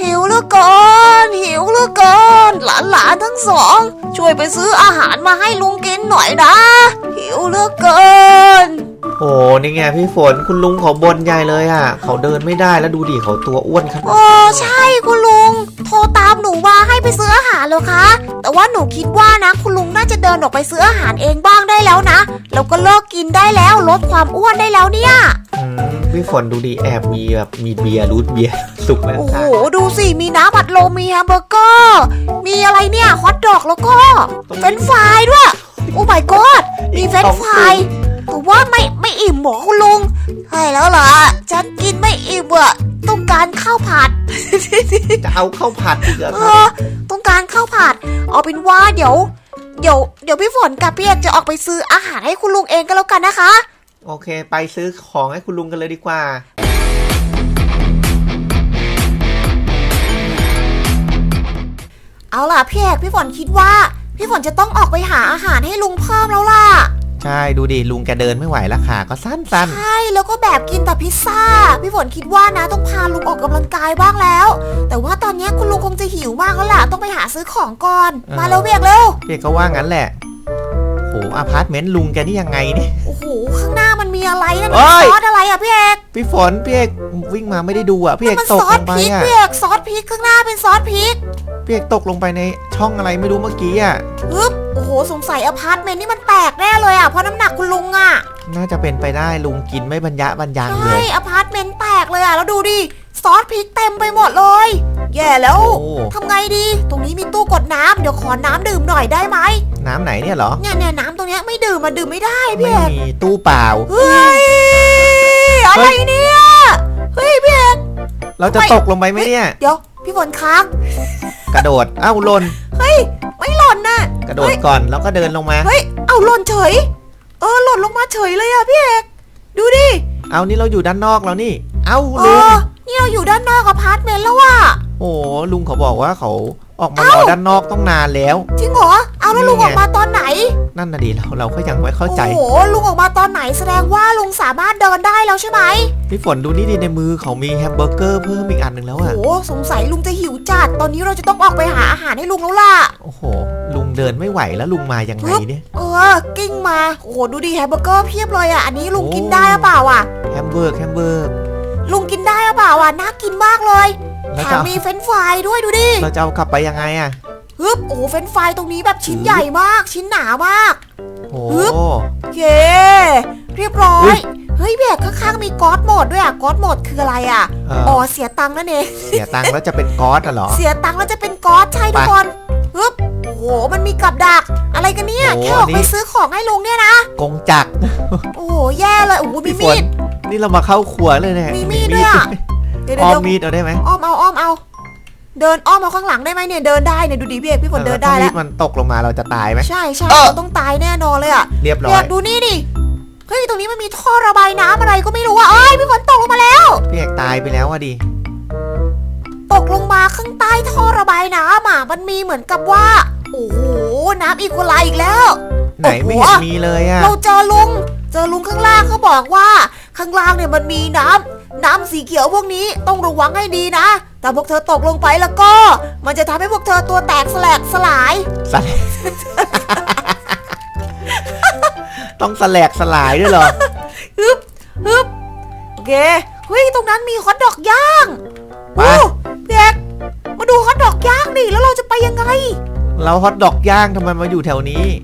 หิวเหลือเกินหิวเหลือเกิน หลานๆทั้งสอง ช่วยไปซื้ออาหารมาให้ลุงกินหน่อยนะ หิวเหลือเกิน โอ้นี่ไงพี่ฝนคุณลุงเขาบนใหญ่เลยอะ เขาเดินไม่ได้แล้วดูดิเขาตัวอ้วนขนาดโอ้ใช่คุณลุง โทรตามหนูมาให้ไปซื้ออาหารเหรอคะ แต่ว่าหนูคิดว่านะ คุณลุงน่าจะเดินออกไปซื้ออาหารเองบ้างได้แล้วนะแล้วก็เลิกกินได้แล้วลดความอ้วนได้แล้วเนี่ยอืมพี่ฝนดูดิแอบมีแบบมีเบียร์รูทเบียร์สุกไหมโอ้โหดูสิมีน้ำอัดลมมีแฮมเบอร์เกอร์มีอะไรเนี่ยฮอทดอกแล้วก็เฟรนช์ฟรายด้วยโอ้ my god มีเฟรนช์ฟราย แต่ว่าไม่ไม่อิ่มหมอคุณลุงใช่แล้วล่ะฉันกินไม่อิ่มอะต้องการข้าวผัด จะเอาข้าวผัดอีกเหรอเอครับอต้องการข้าวผัด เอาเป็นว่าเดี๋ยว เดี๋ยวเดี๋ยวพี่ฝนกับพี่เอกจะออกไปซื้ออาหารให้คุณลุงเองก็แล้วกันนะคะ โอเค ไปซื้อของให้คุณลุงกันเลยดีกว่า เอาล่ะพี่เอกพี่ฝนคิดว่า พี่ฝนจะต้องออกไปหาอาหารให้ลุงเพิ่มแล้วล่ะ ใช่ดูดิลุงแกเดินไม่ไหวแล้วขาก็สั้น ใช่แล้วก็แบบกินแต่พิซซ่า พี่ฝนคิดว่านะต้องพาลุงออกกำลังกายบ้างแล้ว แต่ว่าตอนนี้คุณลุงคงจะหิวมากแล้วล่ะต้องไปหาซื้อของก่อนมาเร็วเบียกเร็วๆพี่ก็ว่างั้นแหละโหอพาร์ตเมนต์ลุงแกนี่ยังไงเนี่ย โอ้โหข้างหน้ามันมีอะไรนะเอ้มันย ซอสอะไรอะพี่เอกพี่ฝนพี่เอกวิ่งมาไม่ได้ดูอะพี่เอกมันตซกอลสงไปพริกอะพี่เอกซอสพริกข้างหน้าเป็นซอสพริกพี่เอกตกลงไปในช่องอะไรไม่รู้เมื่อกี้อะฮึบโอ้โห สงสัยอพาร์ตเมนต์นี่มันแตกแน่เลยอะเพราะน้ำหนักคุณลุงอะน่าจะเป็นไปได้ลุงกินไม่บรรยะบรรยังเลใช่ย อพาร์ตเมนต์แตกเลยอะแล้วดูดิซอสพริกเต็มไปหมดเลย แย่แล้วโอ้ ทำไงดี ตรงนี้มีตู้กดน้ำเดี๋ยวขอน้ำดื่มหน่อยได้ไหมน้ำไหนเนี่ยเหรอ เนี่ยเนี่ยน้ำตรงเนี้ยไม่ดื่มมาดื่มไม่ได้พี่ไม่เอก มีตู้เปล่า เฮ้ย อะไรเนี่ย เฮ้ยพี่เอกเราจะตกลงไปไหมเนี่ย เดี๋ยว พี่ฝนค้างกระโดดเอ้าหล่นเฮ้ยไม่หล่ นน่ะกระโดดก่อนแล้วก็เดินลงมา เฮ้ย เอาหล่นเฉย เออหล่นลงมาเฉยเลยอะพี่เอก ดูดิ เอานี่เราอยู่ด้านนอกแล้วนี่ เอ้าเอลุงอนี่เราอยู่ด้านนอกอพาร์ตเมนต์แล้วว่ะ โอ้ลุงเขาบอกว่าเขาออกมารเอ้าอด้านนอกต้องนานแล้ว จริงเหรอ เอาแล้วนี่ลุงไงออกมาตอนไหน นั่นน่ะดิเราเราก็ยังไม่เข้าใจ โอ้โหลุงออกมาตอนไหนแสดงว่าลุงสามารถเดินได้แล้วใช่ไหมพี่ฝนดูนี่ดิในมือเขามีแฮมเบอร์เกอร์เพิ่มอีกอันหนึ่งแล้วโอ้อะโหสงสัยลุงจะหิวจัดตอนนี้เราจะต้องออกไปหาอาหารให้ลุงแล้วล่ะโอ้โห ลุงเดินไม่ไหวแล้วลุงมายังไงเนี่ยเออกิ้งมาโอ้โหดูดิแฮมเบอร์เกอร์เพียบเลยอะอันนี้ลุงโอ้กินได้หรือเปล่าอะแฮมเบอร์กแฮมเบอร์กลุงกินได้หรือเปล่าอะน่ากินมากเลยแล้วแถจะมเอามีเฟรนช์ฟรายด้วยดูดิเราจะเอากลับไปยังไงอะ ฮึบโอ้โหเฟรนช์ฟรายตรงนี้แบบชิ้นอืมใหญ่มาก ชิ้นหนามาก โอ้ฮึบโอเค เรียบร้ออุ๊ย ย เฮ้ยเบียกข้างๆมีก๊อตโหมดด้วยอะก๊อตโหมดคืออะไรอะเออ๋ออเสียตังค์นั่นเอง เสียตังค์แล้วจะเป็นก๊อตอะเหรอ เสียตังค์แล้วจะเป็นก๊อตใช่ทุกไปคนฮึบโอ้โหมันมีกับดัก อะไรกันเนี่ย โอ้แค่ออกอันไปนี้ซื้อของให้ลุงเนี่ยนะ กงจักรโอ้โหแย่เลยโอ้โหมีพี่ฝมีนด นี่เรามาเข้าครัวเลยเนี่ยมีมีดด้วยอะ เดี๋ยวอ้อเดี๋มยวมีดเอาได้ไหมอ้อมเอาอ้อมเอา เดินอ้อมเอาข้างหลังได้ไหมเนี่ยเดินได้เนี่ยดูดิพี่เอกพี่ฝนเดินได้ถ้ามีแล้วดมันตกลงมาเราจะตายไหมใช่ใช่เออเราต้องตายแน่นอนเลยอะเรียบร้เบีอยยกดูนี่ดิเฮ้ยตรงนี้มันมีท่อระบายน้ำอะไรก็ไม่รู้อะเอ้ยพี่ฝนตกลงมาแล้วพี่เอกตายไปแล้วอะดิตกลงมาข้างใต้ท่อระบายน้ำอะมันมีเหมือนกับว่าโอ้โหน้ำอีโคไลอีกแล้วไหนไม่เห็นมีเลยอะเราเจอลุงเจอลุงข้างล่างเขาบอกว่า ข้างล่างเนี่ยมันมีน้ำ น้ำสีเขียวพวกนี้ต้องระวังให้ดีนะ แต่พวกเธอตกลงไปแล้วก็ มันจะทำให้พวกเธอตัวแตกสลกสลายสแลกต้องสแลกสลายด้วยเหรอฮึบฮึบโอเคเฮ้ยตรงนั้นมีฮอทดอกย่างไปโอ้เด็กมาดูฮอทดอกย่างดิแล้วเราจะไปยังไง เราฮอตดอกย่างทำไมมาอยู่แถวนี้พี่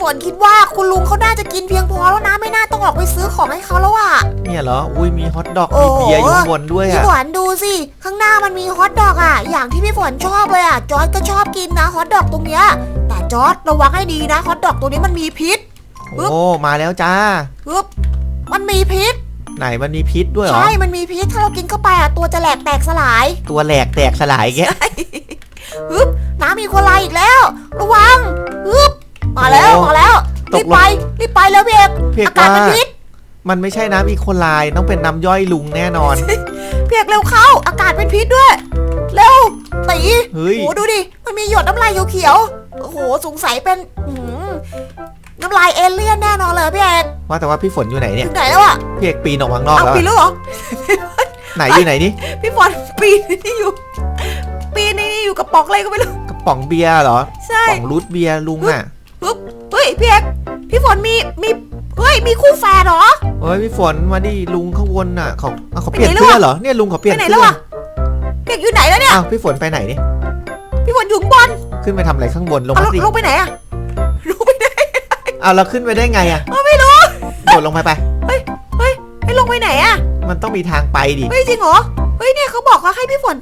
ฝนคิดว่าคุณลุงเขาน่าจะกินเพียงพอแล้วนะไม่น่าต้องออกไปซื้อของให้เขาแล้วอะเนี่ยเหรอ อุ้ยมีฮอตดอกโอ้มีเบียร์อยู่ข้างบนด้วยพี่อะฝนดูสิ ข้างหน้ามันมีฮอทดอกอะอย่างที่พี่ฝนชอบเลยอะจอร์ดก็ชอบกินนะฮอทดอกตรงเนี้ยแต่จอร์ดระวังให้ดีนะฮอทดอกตรงนี้มันมีพิษ ปึ๊บ โอ้ มาแล้วจ้า ปึ๊บมันมีพิษ ไหนมันมีพิษด้วยเหรอ ใช่ มันมีพิษถ้าเรากินเข้าไปอะตัวจะแหลกแตกสลายตัวแหลกแตกสลายแกะฮึบน้ำมีโคไลอีกแล้ว ระวังฮึบ มาแล้วโอ้มาแล้วตรีกบลงไปรีบไปแล้วพี่เอกเพียกอากาศว่ามันพิษมันไม่ใช่น้ำอีโคไลต้องเป็นน้ำย่อยลุงแน่นอน พี่เอกเร็วเข้า อากาศเป็นพิษด้วย เร็วตีเฮ้ย โอ้ดูดิมันมีหยดน้ำลายเขียวๆโอ้โหสงสัยเป็นหืมน้ำลายเอเลี่ยนแน่นอนเลยพี่เอกว่าแต่ว่าพี่ฝนอยู่ไหนเนี่ยถึงไหนแล้วอะพี่เอกปีนออกมาข้างนอกเอาแล้วปิดอะแล้วเหรอ ไหนอยู่ไหนนี่พี่ฝนปีนนี่อยู่ ปีนนี่อยู่กับป๋องอะไรก็ไม่รู้กระป๋องเบียร์เหรอใช่กระป๋องรูทเบียร์ลุงอะ ปึ๊บเฮ้ยพี่เอกพี่ฝนมีมีเฮ้ยมีคู่แฝดเหรอ เฮ้ยพี่ฝนมาดิลุงข้างบนน่ะเขาเอาเขาไปเปลี่ยนไหนแล้วเสื้ออะเหรอเนี่ยลุงเขาเปลี่ยนไปไหนเสื้แล้วออะพี่เอกอยู่ไหนแล้วเนี่ย อ้าวพี่ฝนไปไหนนี่พี่ฝนอยู่ข้างบนขึ้นไปทำอะไรข้างบนลงเอามาสิลงไปไหนอะลงไปไหนเอาเราขึ้นไปได้ไงอะเอาไม่รู้โดดลงไปไป เฮ้ยให้ลงไปไหนอะมันต้องมีทางไปดิเฮ้ยจริงเหรอเฮ้ยเนี่ยเขาบอกว่าให้พี่ฝน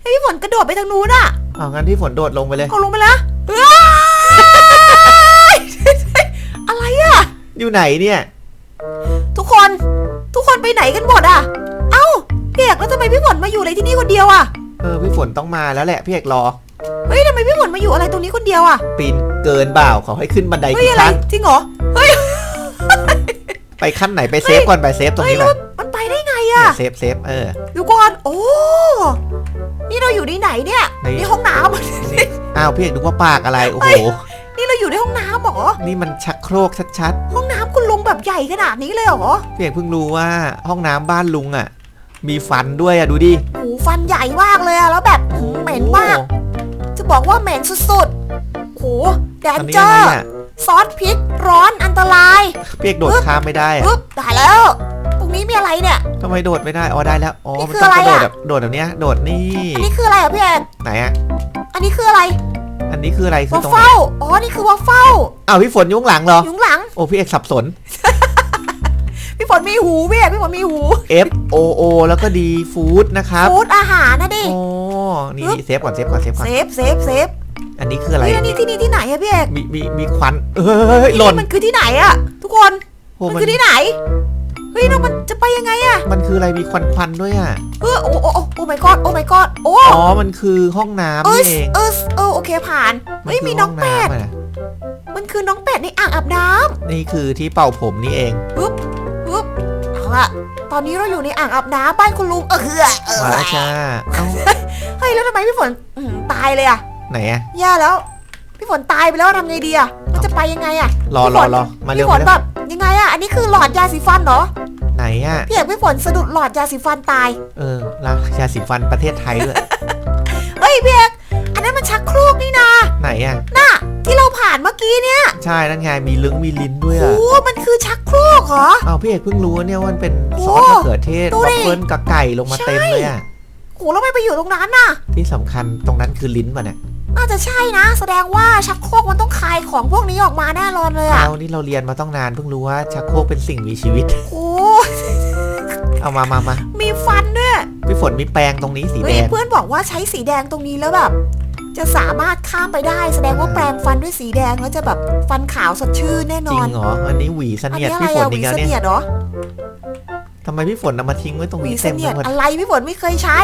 ให้พี่ฝนกระโดดไปทางนู้นอะเอางั้นพี่ฝนโดดลงไปเลย เขาลงไปแล้ว อยู่ไหนเนี่ย ทุกคน ทุกคนไปไหนกันหมดอะเอ้าพี่เอกแล้วทำไมพี่ฝนมาอยู่อะไรที่นี่คนเดียวอะเออพี่ฝนต้องมาแล้วแหละพี่เอกรอ เฮ้ยทำไมพี่ฝนมาอยู่อะไรตรงนี้คนเดียวอะปีนเกินเปล่าเขาให้ขึ้นบันไดเฮ้ยกี่อะไรขั้นจริงเหรอ เฮ้ยไปขั้นไหนไปเซฟก่อนไปเซฟตรงเฮ้ยนี้แล้มาวมันไปได้ไงอะเซฟเซฟเออเดี๋ยวก่อน โอ้ นี่เราอยู่ที่ไหนเนี่ยในนี่ห้องน้ำ อ้าวพี่เอกนึกว่าปากอะไรโอ้โห นี่เราอยู่ในห้องน้ำเหรอ นี่มันชักโครกชัดห้องน้ำ คุณลุงแบบใหญ่ขนาดนี้เลยเหรอๆพี่เอกเพิ่งรู้ว่าห้องน้ำบ้านลุงอะ มีฟันด้วยอะดูดิโอ้ฟันใหญ่มากเลยอะแล้วแบบหืมเหม็นมาก จะบอกว่าเหม็นสุดๆโอ้แดอันนนี้เจอะอไรร์อะซอสพริกร้อนอันตรายพี่เอกโดดข้ามไม่ได้อะปึ๊บตายแล้ว ตรงนี้มีอะไรเนี่ย ทำไมโดดไม่ได้อ๋อได้แล้วอ๋อนี่มันคือต้องอะไรกระโดดอะ แบบโดดแบบเนี้ยโดดนี่ อันนี้คืออะไรอะพี่แอนไหนอะอันนี้คืออะไร อันนี้คืออะไรคือวัฟตรงไหนเฟิลอ๋อ นี่คือวัฟเฟิลอ้าวพี่ฝนอยุ่ข้างหลังเหรอ อยู่ข้างหลัง โอ้พี่เอกสับสน พี่ฝนมีหูพี่แอนพี่ฝนมีหู F O O แล้วก็ D Food นะครับฟูดอาหารนะดิ โอ้นี่นี่เซฟก่อนเซฟก่อนเซฟก่อนเซฟเซฟเซฟอันนี้คืออะไรนี่นี่ที่นี่ที่ไหนอะพี่เอกมีมีมีควันเฮ้ยหล่นมันคือที่ไหนอะทุกคน โอ้มันมันคือที่ไหน เฮ้ยแล้วมันจะไปยังไงอะมันคืออะไรมีควันควันด้วยอะ เออโอ้โอ้โอ้โอ้ my god โอ้ my god โอ้อ๋อ มันคือห้องน้ำเออนี่เองเออเออโอเคผ่านมัเฮ้ยคืมีน้องห้เป็ดำะมันคือน้องเป็ดในอ่างอาบน้นี่คือที่เป่าผมนี่เองำปึ๊บปึ๊บเอาละตอนนี้เราอยู่ในอ่างอาบน้ำบ้านคุณลุงเออเออเออมาแล้วจ้าเอ้าเฮ้ยแล้วทำไมพี่ฝนอื้อหือตายเลยอะไหนอะ แย่แล้ว พี่ฝนตายไปแล้วทำไงดีอะเราจะไปยังไงอะรอพี่รฝอนรอมาเร็วพี่ฝมานเร็ว แบบยังไงอะอันนี้คือหลอดยาสีฟันเหรอ ไหนอะพี่เอกพี่ฝนสะดุดหลอดยาสีฟันตาย เออราชาสีฟันประเทศไทยด้วยเฮ้ยพี่เอกอันนั้นมันชักโครกนี่นะไหนอะน่ะที่เราผ่านเมื่อกี้เนี่ยใช่นั่นไงมีลึงมีลิ้นด้วยโอ้อะมันคือชักโครกเหรออ้าวพี่เอกเพิ่งรู้ว่าเนี่ยว่ามันเป็นโอ้ซอสมะเขือเทศดูบัดิฟเฟิลกับไก่ลงมาเต็มเลยอะโหแล้วไม่ไปอยู่ตรงนั้นน่ะ ที่สำคัญตรงนั้นคือลิ้นป่ะเนี่ยน่าจะใช่นะ แสดงว่าชักโครกมันต้องคายของพวกนี้ออกมาแน่นอนเลยอะเรานี่เราเรียนมาต้องนานเพิ่งรู้ว่าชักโครกเป็นสิ่งมีชีวิต โอ้ เอามามามามีฟันด้วยพี่ฝนมีแปรงตรงนี้สีเฮ้แดยง เพื่อนบอกว่าใช้สีแดงตรงนี้แล้วแบบ จะสามารถข้ามไปได้ แสดงว่าแปรงฟันด้วยสีแดงแล้วจะแบบฟันขาวสดชื่นแน่นจริองน เหรอ อันนี้หวีเสอันนียดนี้อะไรพี่ฝนอะหอีวีกแล้วเสเนี่ยนียดเหรอทำไมพี่ฝนนำมาทิ้งไว้ตรงหวีนี้เสเต็มนีไปยดหมดอะไรพี่ฝนไม่เคยใช้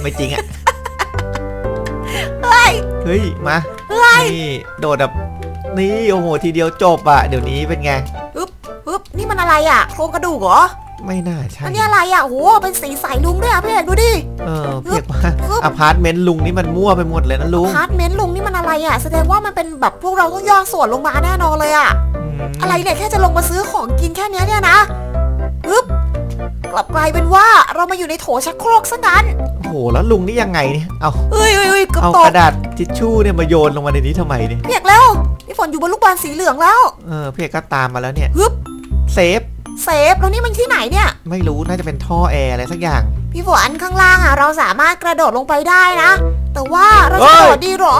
ไม่จริงอะ เฮ้ยเฮ้ยมาเฮ้ยนี่ โดดแบบ นี่ โอ้โห ทีเดียวจบอะ เดี๋ยวนี้เป็นไง ฮึบนี่มันอะไรอะโครงกระดูกเหรอ ไม่น่าใช่อันนี้อะไรอะโหเป็นสีใสลุงด้วยอะพี่เอกดูดิ เออเพียกว่าฮึบอพาร์ตเมนต์ลุงนี่มันมั่วไปหมดเลยนะลุงพาร์ทเมนต์ลุงนี่มันอะไรอะแสดงว่ามันเป็นแบบพวกเราต้องย่อส่วนลงมาแน่นอนเลยอะมอะไรเนี่ยแค่จะลงมาซื้อของกินแค่เนี้ยเนี่ยนะฮึบกลับกลายเป็นว่าเรามาอยู่ในโถชักโครกซะงั้นโอ้โหแล้วลุงนี่ยังไงเนี่ย เอาเอ้ยเอ้ยเอ้ยเกือบเอาตกกระดาษทิชชู่เนี่ยมาโยนลงมาในนี้ทำไมเนี่ยเพียกแล้วพี่ฝนอยู่บนลูกบอลสีเหลืองแล้ว เออพี่เอกก็ตามมาแล้วเนี่ยฮึบเซฟ เซฟแล้วนี่มันที่ไหนเนี่ย ไม่รู้น่าจะเป็นท่อแอร์อะไรสักอย่าง พี่ฝนข้างล่างอะเราสามารถกระโดดลงไปได้นะ แต่ว่าเราเอ้จะยโดดดีเหรอ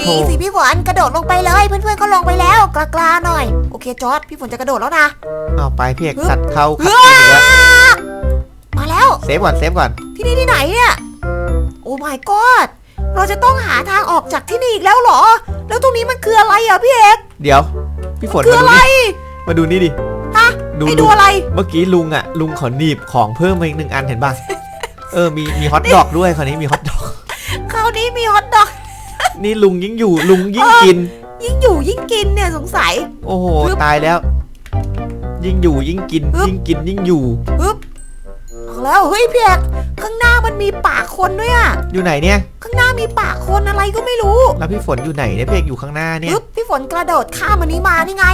ดีโถสิพี่ฝนกระโดดลงไปเลยเพื่อนๆก็ลงไปแล้วกล้าๆหน่อย โอเคจอร์ดพี่ฝนจะกระโดดแล้วนะเอาไปพี่เอกฮึบสัตว์เข้าขัดเฮ้เกยมอีกแล้วมาแล้วเซฟก่อนเซฟก่อนที่นี่ที่ไหนเนี่ยโอ้ my god เราจะต้องหาทางออกจากที่นี่อีกแล้วเหรอ แล้วตรงนี้มันคืออะไรอะพี่เอก เดี๋ยว พี่ฝนคือมาอะดูไรนี่มาดูนี่ดิฮะ ดูให้ลุดูงอะไร เมื่อกี้ลุงอะ ลุงขอหนีบของเพิ่มมาอีกหนึ่งอันเห็นป่ะเออมีมีฮอทดอกด้วยคราวนี้มีฮอทดอกคราวนี้มีฮอทดอก นี่ลุงยิ่งอยู่ลุงยิ่งกิน ยิ่งอยู่ยิ่งกินเนี่ยสงสัย โอ้โหฮึบตายแล้ว ยิ่งอยู่ยิ่งกินฮึบยิ่งกินยิ่งอยู่ฮึบเอแล้วเฮ้ยพี่เอกข้างหน้ามันมีปากคนด้วยอะอยู่ไหนเนี่ย ข้างหน้ามีปากคนอะไรก็ไม่รู้ แล้วพี่ฝนอยู่ไหนเนี่ยพี่เอกอยู่ข้างหน้าเนี่ยปึ๊บพี่ ฝนกระโดดข้ามอันนี้มานี่ไง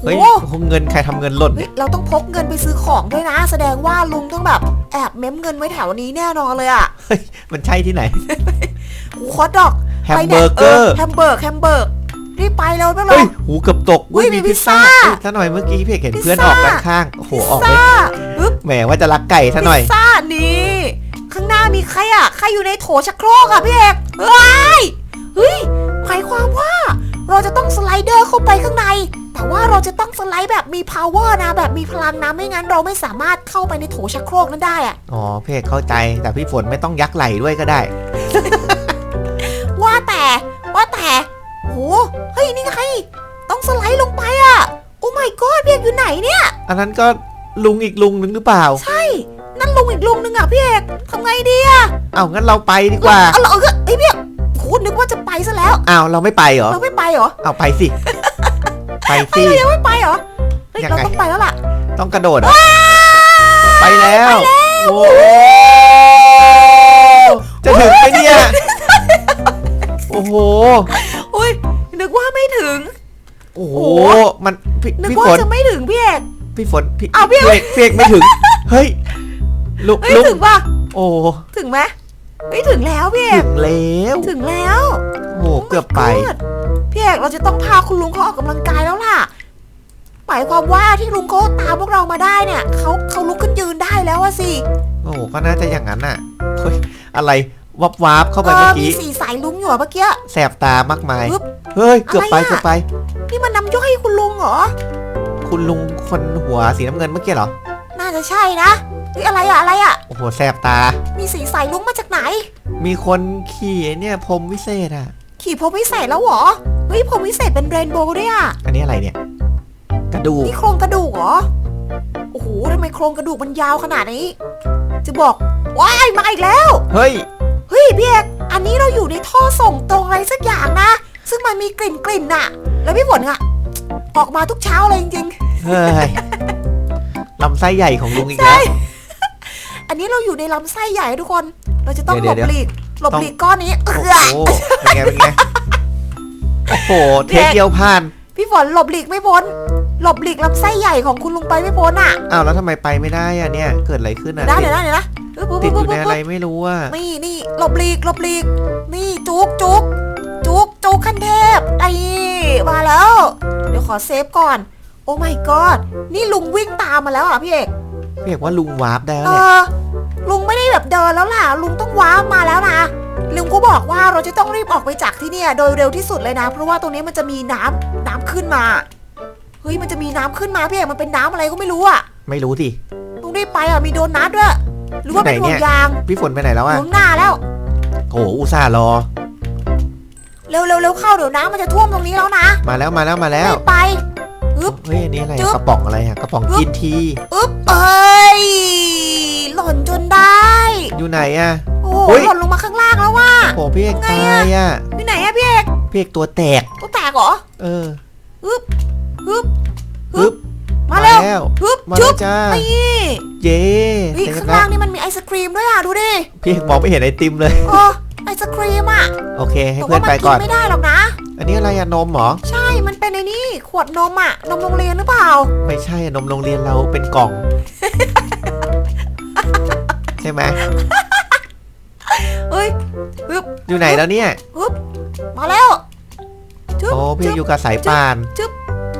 โหเฮ้ยคงเงินใครทำเงินหล่นเฮ้เนี่ยยเราต้องพกเงินไปซื้อของด้วยนะ แสดงว่าลุงต้องแบบแอบเม้มเงินไว้แถวนี้แน่นอนเลยอะมันใช่ที่ไหน โอ้โหฮอตดอกแฮมเบอร์เกอร์แฮมเบอร์กแฮมเบอร์กรีบไปเร็วไปเลเฮ้ยยหูเกือบตกเฮ้ยมีมีพิซซ่าพิซซ่าเอ้ยถ้าหน่อยเมื่อกี้พี่เอกเห็นพิซเพื่อนซ่าออกด้านข้างโอ้โหออกพิซเลยซ่าปึ๊บแหมว่าจะรักไก่ซะหน่อย พิซซ่านี่ข้างหน้ามีใครอะใครอยู่ในโถชักโครกอะพี่เอกเฮ้ยเฮ้ยหมายความว่าเรา จะต้องสไลเดอร์เข้าไปข้างใน แต่ว่าเราจะต้องสไลด์แบบมี power นะ แบบมีพลังนะ ไม่งั้นเราไม่สามารถเข้าไปในโถชักโครกนั้นได้อะอ๋อพี่เอกเข้าใจแต่พี่ฝนไม่ต้องยักไหลด้วยก็ได้ ว่าแต่ว่าแต่โหเฮ้ยนี่ไงต้องสไลด์ลงไปอะโอ้ my god พี่เอกอยู่ไหนเนี่ย อันนั้นก็ลุงอีกลุงนึงหรือเปล่า ใช่ นั่นลุงอีกลุงนึงอะพี่เอกทำไงดีอะเอางั้นเราไปดีกว่า เอาเหรอเออเอ้ยพี่เอก โหนึกว่าจะไปซะแล้ว อ้าวเราไม่ไปเหรอ เราไม่ไปเหรอเอาไปสิ ไปเฮ้สิ ยเรายังไม่ไปเหรอเฮ้ยยังเราไง ต้องไปแล้วล่ะ ต้องกระโดดเหรอไปแล้ว โอ้จะถึงไหมเนี่ย โอ้โห อุ้ยนึกว่าไม่ถึงโอ้โหโอ้โห มันพี่นึกพี่ว่าฝน จะไม่ถึงพี่เอก พี่ฝน พี่อ้าวพี่พี่เอกพี่เอกไม่ถึง เฮ้ย ลุกเฮ้ยลุกถึงป่ะ โอ้ ถึงไหม เฮ้ยถึงแล้วพี่เอถึกงแล้วถึงแล้วโอ้โหเกือบไป Oh my god พี่เอกเราจะต้องพาคุณลุงเขาออกกำลังกายแล้วล่ะหมายความว่าที่ลุงเขาตามพวกเรามาได้เนี่ยเขาเขาลุกขึ้นยืนได้แล้วอะสิโอ้โหก็น่าจะอย่างนั้นน่ะเฮ้ยอะไรวับวาบเข้าไปเอเมื่ออมีกี้สีสายลุงอยู่อะเมื่อกี้แสบตามากมายปึ๊บเฮ้ยเกือบไปอะไรอะเกือบไปนี่มันน้ำย่อยคุณลุงเหรอคุณลุงคนหัวสีน้ำเงินเมื่อกี้เหรอน่าจะใช่นะ เฮ้ยอะไรอะอะไรอะโอ้โหแสบตา มีสีสายลุงมาจากไหน มีคนขี่ไอ้เนี่ยพรมวิเศษอะ ขี่พรมวิเศษแล้วเหรอเฮ้ยพรมวิเศษเป็นเรนโบว์ด้วยอะอันนี้อะไรเนี่ย กระดูกนี่โครงกระดูกเหรอโอ้โหทำไมโครงกระดูกมันยาวขนาดนี้ จะบอกว้ายมาอีกแล้ว เฮ้ยเฮ้ยพี่เอกอันนี้เราอยู่ในท่อส่งตรงอะไรสักอย่างนะ ซึ่งมันมีกลิ่นกลิ่นๆน่ะแล้วพี่ฝนอะออกมาทุกเช้าเลยจริงเฮ้ยลำไส้ใหญ่ของลุงอีกใช่แล้วๆ อันนี้เราอยู่ในลำไส้ใหญ่ทุกคน เราจะต้องหเดี๋ลยวบเดี๋ยวหลีกหลบต้อง หลีกก้อนนี้เอโอ้อ โหเป็นไงเป็นไงโอ้โหเทคเดียวผ่านพี่ฝนหลบหลีกไม่พ้น หลบหลีกลำไส้ใหญ่ของคุณลุงไปไม่พ้นอะอ้าวแล้วทำไมไปไม่ได้อะเนี่ย เกิดอะไรขึ้นเดี๋อะยวนะเดี๋ยวนะเดี๋ยวนะปึ๊บติดปึ๊บอยู่ปึ๊บในปึ๊บอะไรไม่รู้อะนี่นี่หลบหลีกหลบหลีก นี่จุกจุกจุกจุกขั้นเทพไอ้มาแล้ว เดี๋ยวขอเซฟก่อน โอ้ my god นี่ลุงวิ่งตามมาแล้วอะพี่เอก เรียกว่าลุงวาร์ปได้แล้วเอเนี่ยอลุงไม่ได้แบบเดินแล้วล่ะ ลุงต้องว้าร์ปมาแล้วนะลุงก็บอกว่าเราจะต้องรีบออกไปจากที่เนี่ยโดยเร็วที่สุดเลยนะ เพราะว่าตรงนี้มันจะมีน้ำน้ำขึ้นมาเฮ้ยมันจะมีน้ำขึ้นมาพี่เอกมันเป็นน้ำอะไรก็ไม่รู้อะไม่รู้สิ ต้องรีบไปอะมีโดนนัดด้วยหรือว่าเป็นที่ห่ไหนวเนี่งยยางพี่ฝนไปไหนแล้วห่อะวงหน้าแล้วโอ้โหอุตส่าห์รอ เร็วเร็วเร็วเข้าเดี๋ยวน้ำมันจะท่วมตรงนี้แล้วนะมาแล้วมาแล้วมาแล้ว รีบไป อึ๊บเฮ้ยอันนี้อะไรจึ๊อะบกระป๋องอะไรอะกระป๋องอึ๊บกินทีอึ๊บเอ้ยหล่นจนได้ อยู่ไหนอะโอ้เฮ้โหยหล่นลงมาข้างล่างแล้วว่ะโอ้โหพี่เอกไงตาอะยอะที่ไหนอะพี่เอกพี่เอกตัวแตกตัวแตกเหรอเออฮึบฮึบฮึบมาเร็วแล้วฮึบมาจุ๊แล้บวจ้านี่เย้เฮ้ยเสร็จข้างแล้ล่าวงนี่มันมีไอศครีมด้วยอะ ดูดิ พี่เอกมองไม่เห็นไอติมเลยเออ ไอศครีมอะโอเค ให้แต่เพื่อว่านมัไปนกิก่อนนไม่ได้หรอกนะ อันนี้อะไรอะนมเหรอ ใช่ มันเป็นไอ้นี่ขวดนมอะ นมโรงเรียนหรือเปล่า ไม่ใช่อะนมโรงเรียนเราเป็นกล่อง ใช่ไหมเฮ้ยฮึบอยู่ไหนแล้วเนี่ย ฮึบมาแล้วจึ๊บโอ้พี่จึ๊บอยู่กับสายป่าน จึ๊บ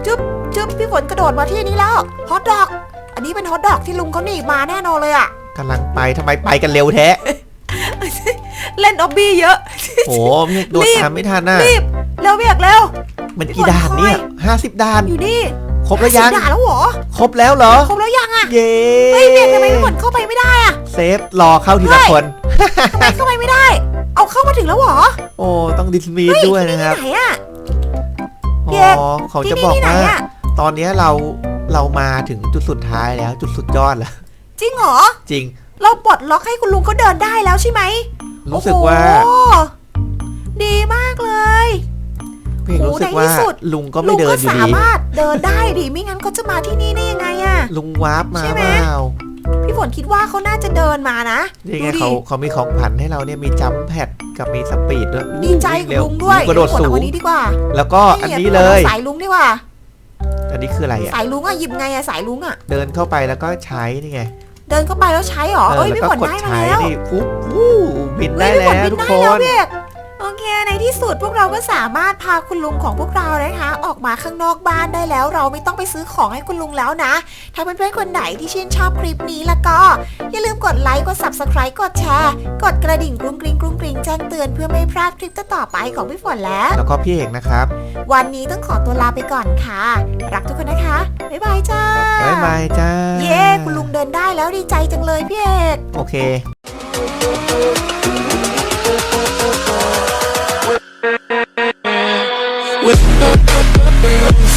จึ๊บจึ๊บพี่ฝนกระโดดมาที่นี่แล้วฮอทดอก อันนี้เป็นฮอทดอกที่ลุงเขาหนีบมาแน่นอนเลยอะกำลังไปทำไมไปกันเร็วแท้ เล่นออบบี้เยอะโอ้พี่เอกโดดรีบตามไม่ทันน่ะรีบเร็วเบียกเร็ว มันกี่ด่านเนี่ยห้าสิบด่านอยู่นี่ครบแล้วยังสิด่าแล้วเหรอครบแล้วเหรอครบแล้วยังอะเย้เฮ้ยเบียกทำไมพี่ฝนเข้าไปไม่ได้อะเซฟรอเข้าทีละคนทำไมเข้าไปไม่ได้ เอาเข้ามาถึงแล้วเหรอโอ้ต้องดิสมีดด้วยนะครับที่ไหนอะอ๋พี่เอกอเขาที่จะนี่บอกที่ไหนว่าอะตอนเนี้ยเราเรามาถึงจุดสุดท้ายแล้วจุดสุดยอดแล้ว จริงเหรอ จริง เราปลดล็อกให้คุณลุงเขาเดินได้แล้วใช่ไหมรู้สึกว่า โอ้ดีมากเลยเพียงโอ้รู้สึกในว่าที่สุด ลุงก็ไม่เดินอยู่สาดี มารถเดินได้ดิไม่งั้นเขาจะมาที่นี่ได้ยังไงอะ ลุงวาร์ปมาใช่ไหม เปล่าพี่ฝนนคิดว่าเขาน่าจะเดินมานะนี่ดูไงดิเขาเขามีของผันให้เราเนี่ยมีจัมป์แพดกับมีสปีดด้วยดีใจวิ่งกับเร็ลุงด้วยกระโดดพี่ฝนสูเอาง อันนี้ดีกว่าแล้วก็อันนี้เลยสายลุงดีกว่า อันนี้คืออะไรอะ สายลุงอะหยิบไงอะสายลุงอะเดินเข้าไปแล้วก็ใช้นี่ไง เดินเข้าไปแล้วใช้เหรอเอเอ้อยแล้วพี่ก็ฝนกดได้มาใช้แล้วนี่ปุ๊บวู้บินได้เฮ้ยแล้วพี่ฝทุนกบินคได้แล้วน พี่เอก โอเค ในที่สุดพวกเราก็สามารถพาคุณลุงของพวกเรานะคะ ออกมาข้างนอกบ้านได้แล้ว เราไม่ต้องไปซื้อของให้คุณลุงแล้วนะ ถ้าเพื่อนๆคนไหนที่ชื่นชอบคลิปนี้แล้วก็ อย่าลืมกดไลค์กด subscribe กดแชร์ กดกระดิ่งกรุ้งกริ้งกรุ้งกริ้งแจ้งเตือนเพื่อไม่พลาดคลิปต่อๆไปของพี่ฝนแล้ว แล้วก็พี่เอกนะครับ วันนี้ต้องขอตัวลาไปก่อนค่ะ รักทุกคนนะคะบ๊ายบายจ้าบ๊ายบายจ้าเย้คุณลุงเดินได้แล้วดีใจจังเลยพี่เอกโอเค with